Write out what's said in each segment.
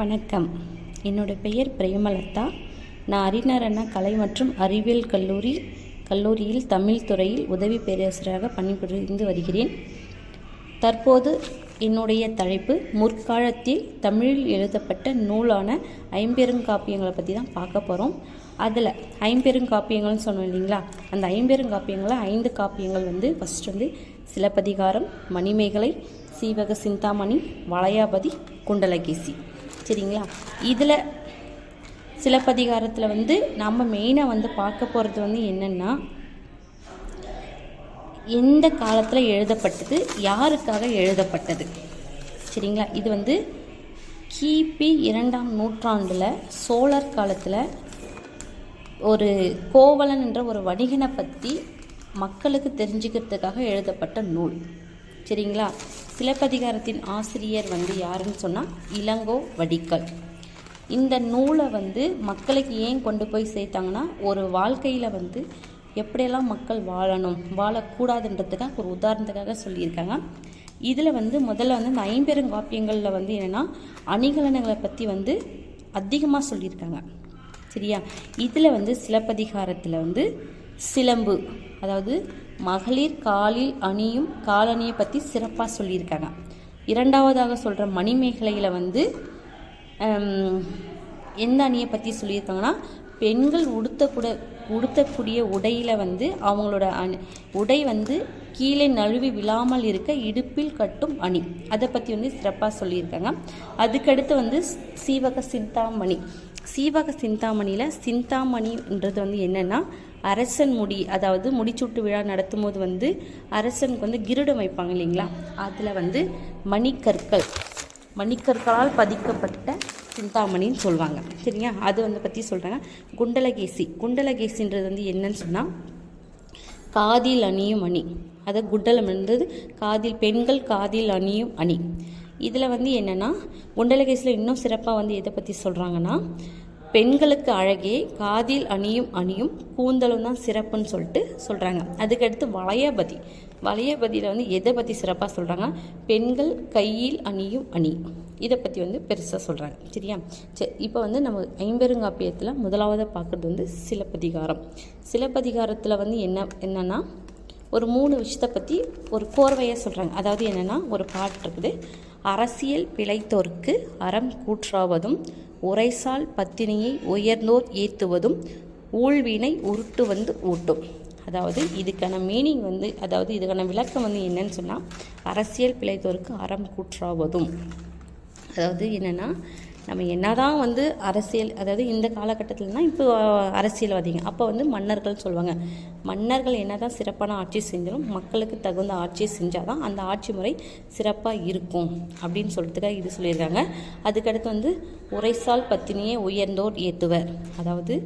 வணக்கம். என்னோட பெயர் பிரேமலதா. நான் அறிஞர் அண்ணா கலை மற்றும் அறிவியல் கல்லூரி கல்லூரியில் தமிழ் துறையில் உதவி பேராசிரியராக பணிபுரிந்து வருகிறேன். தற்போது என்னுடைய தலைப்பு முற்காலத்தில் தமிழில் எழுதப்பட்ட நூலான ஐம்பெருங்காப்பியங்களை பற்றி தான் பார்க்க போகிறோம் அதில் ஐம்பெருங்காப்பியங்கள்னு சொன்னோம் இல்லைங்களா? அந்த ஐம்பெருங்காப்பியங்களில் ஐந்து காப்பியங்கள் வந்து ஃபஸ்ட் வந்து சிலப்பதிகாரம் மணிமேகலை சீவக சிந்தாமணி வளையாபதி குண்டலகேசி. சரிங்களா? இதில் சிலப்பதிகாரத்தில் வந்து நம்ம மெயினாக வந்து பார்க்க போகிறது வந்து என்னென்னா எந்த காலத்தில் எழுதப்பட்டது யாருக்காக எழுதப்பட்டது? சரிங்களா? இது வந்து கிபி இரண்டாம் நூற்றாண்டில் சோழர் காலத்தில் ஒரு கோவலன் என்ற ஒரு வணிகனை பற்றி மக்களுக்கு தெரிஞ்சுக்கிறதுக்காக எழுதப்பட்ட நூல். சரிங்களா? சிலப்பதிகாரத்தின் ஆசிரியர் வந்து யாருன்னு சொன்னால் இளங்கோ வடிக்கல். இந்த நூலை வந்து மக்களுக்கு ஏன் கொண்டு போய் சேர்த்தாங்கன்னா ஒரு வாழ்க்கையில் வந்து எப்படியெல்லாம் மக்கள் வாழணும் வாழக்கூடாதுன்றதுக்காக ஒரு உதாரணத்துக்காக சொல்லியிருக்காங்க. இதில் வந்து முதல்ல வந்து இந்த ஐம்பெருங்காப்பியங்களில் வந்து என்னென்னா அணிகலனங்களை பற்றி வந்து அதிகமாக சொல்லியிருக்காங்க. சரியா? இதில் வந்து சிலப்பதிகாரத்தில் வந்து சிலம்பு அதாவது மகளிர் காலில் அணியும் காலணியை பற்றி சிறப்பாக சொல்லியிருக்காங்க. இரண்டாவதாக சொல்கிற மணிமேகலையில் வந்து எந்த அணியை பற்றி சொல்லியிருக்காங்கன்னா பெண்கள் உடுத்தக்கூட உடுத்தக்கூடிய உடையில் வந்து அவங்களோட அணி உடை வந்து கீழே நழுவி விழாமல் இருக்க இடுப்பில் கட்டும் அணி. அதை பற்றி வந்து சிறப்பாக சொல்லியிருக்காங்க. அதுக்கடுத்து வந்து சீவக சிந்தாமணி. சீவக சிந்தாமணியில் சிந்தாமணின்றது வந்து என்னென்னா அரசன் முடி அதாவது முடிச்சூட்டு விழா நடத்தும் போது வந்து அரசனுக்கு வந்து கிருடம் வைப்பாங்க இல்லைங்களா? அதில் வந்து மணிக்கற்கள் மணிக்கற்களால் பதிக்கப்பட்ட சிந்தாமணின்னு சொல்லுவாங்க சரிங்களா? அது வந்து பற்றி சொல்கிறாங்க குண்டலகேசி குண்டலகேசின்றது வந்து என்னன்னு சொன்னால் காதில் அணியும் அணி. அதை குண்டலம்ன்றது காதில் பெண்கள் காதில் அணியும் அணி. இதில் வந்து என்னென்னா குண்டலகேசில் இன்னும் சிறப்பாக வந்து எதை பற்றி சொல்கிறாங்கன்னா பெண்களுக்கு அழகே காதில் அணியும் அணியும் கூந்தலும் தான் சிறப்புன்னு சொல்லிட்டு சொல்கிறாங்க அதுக்கடுத்து வளையபதி. வளையபதியில் வந்து எதை பற்றி சிறப்பாக சொல்கிறாங்க பெண்கள் கையில் அணியும் அணி. இதை பற்றி வந்து பெருசாக சொல்கிறாங்க சரியா? சரி இப்போ வந்து நம்ம ஐம்பெருங்காப்பியத்தில் முதலாவது பார்க்குறது வந்து சிலப்பதிகாரம். சிலப்பதிகாரத்தில் வந்து என்ன என்னென்னா ஒரு மூணு விஷயத்தை பற்றி ஒரு கோர்வையாக சொல்கிறாங்க அதாவது என்னென்னா ஒரு பாட்டு இருக்குது. அரசியல் பிழைத்தோர்க்கு அறம் கூற்றாவதும் உரைசால் பத்தினியை உயர்ந்தோர் ஏற்றுவதும் ஊழ்வினை உருட்டு வந்து ஊட்டும். அதாவது இதுக்கான மீனிங் வந்து அதாவது இதுக்கான விளக்கம் வந்து என்னன்னு சொன்னால் அரசியல் பிழைத்தோருக்கு அறம் கூற்றாவதும். அதாவது என்னென்னா நம்ம என்ன தான் வந்து அரசியல் அதாவது இந்த காலகட்டத்தில்னா இப்போ அரசியல்வாதிங்க. அப்போ வந்து மன்னர்கள் சொல்லுவாங்க மன்னர்கள் என்ன தான் சிறப்பான ஆட்சி செஞ்சாலும் மக்களுக்கு தகுந்த ஆட்சியை செஞ்சால் தான் அந்த ஆட்சி முறை சிறப்பாக இருக்கும். அப்படின்னு சொல்லிட்டுதான் இது சொல்லியிருக்காங்க. அதுக்கடுத்து வந்து உரைசால் பத்தினியே உயர்ந்தோர் ஏற்றுவர் அதாவது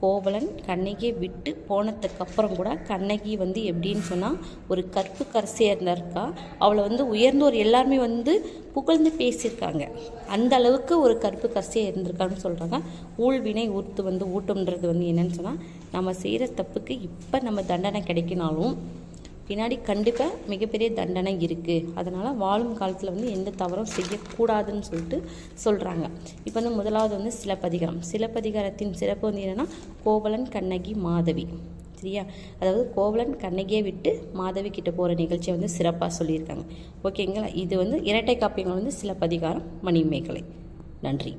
கோவலன் கண்ணகியை விட்டு போனதுக்கப்புறம் கூட கண்ணகி வந்து எப்படின்னு சொன்னால் ஒரு கற்பு கரசியாக அவளை வந்து உயர்ந்தோர் எல்லாருமே வந்து புகழ்ந்து பேசியிருக்காங்க. அந்த அளவுக்கு ஒரு கற்பு கரசியாக இருந்திருக்கான்னு சொல்கிறாங்க ஊழ்வினை ஊர்த்து வந்து ஊட்டும்ன்றது வந்து என்னன்னு சொன்னால் நம்ம செய்கிற தப்புக்கு இப்போ நம்ம தண்டனை கிடைக்கினாலும் பின்னாடி கண்டிப்பாக மிகப்பெரிய தண்டனை இருக்குது அதனால் வாழும் காலத்தில் வந்து எந்த தவறும் செய்யக்கூடாதுன்னு சொல்லிட்டு சொல்கிறாங்க இப்போ வந்து முதலாவது வந்து சிலப்பதிகாரம். சிலப்பதிகாரத்தின் சிறப்பு வந்து என்னென்னா கோவலன் கண்ணகி மாதவி. சரியா? அதாவது கோவலன் கண்ணகியை விட்டு மாதவி கிட்ட போகிற நிகழ்ச்சியை வந்து சிறப்பாக சொல்லியிருக்காங்க. ஓகேங்களா? இது வந்து இரட்டை காப்பியங்கள் வந்து சிலப்பதிகாரம் மணிமேகலை. நன்றி.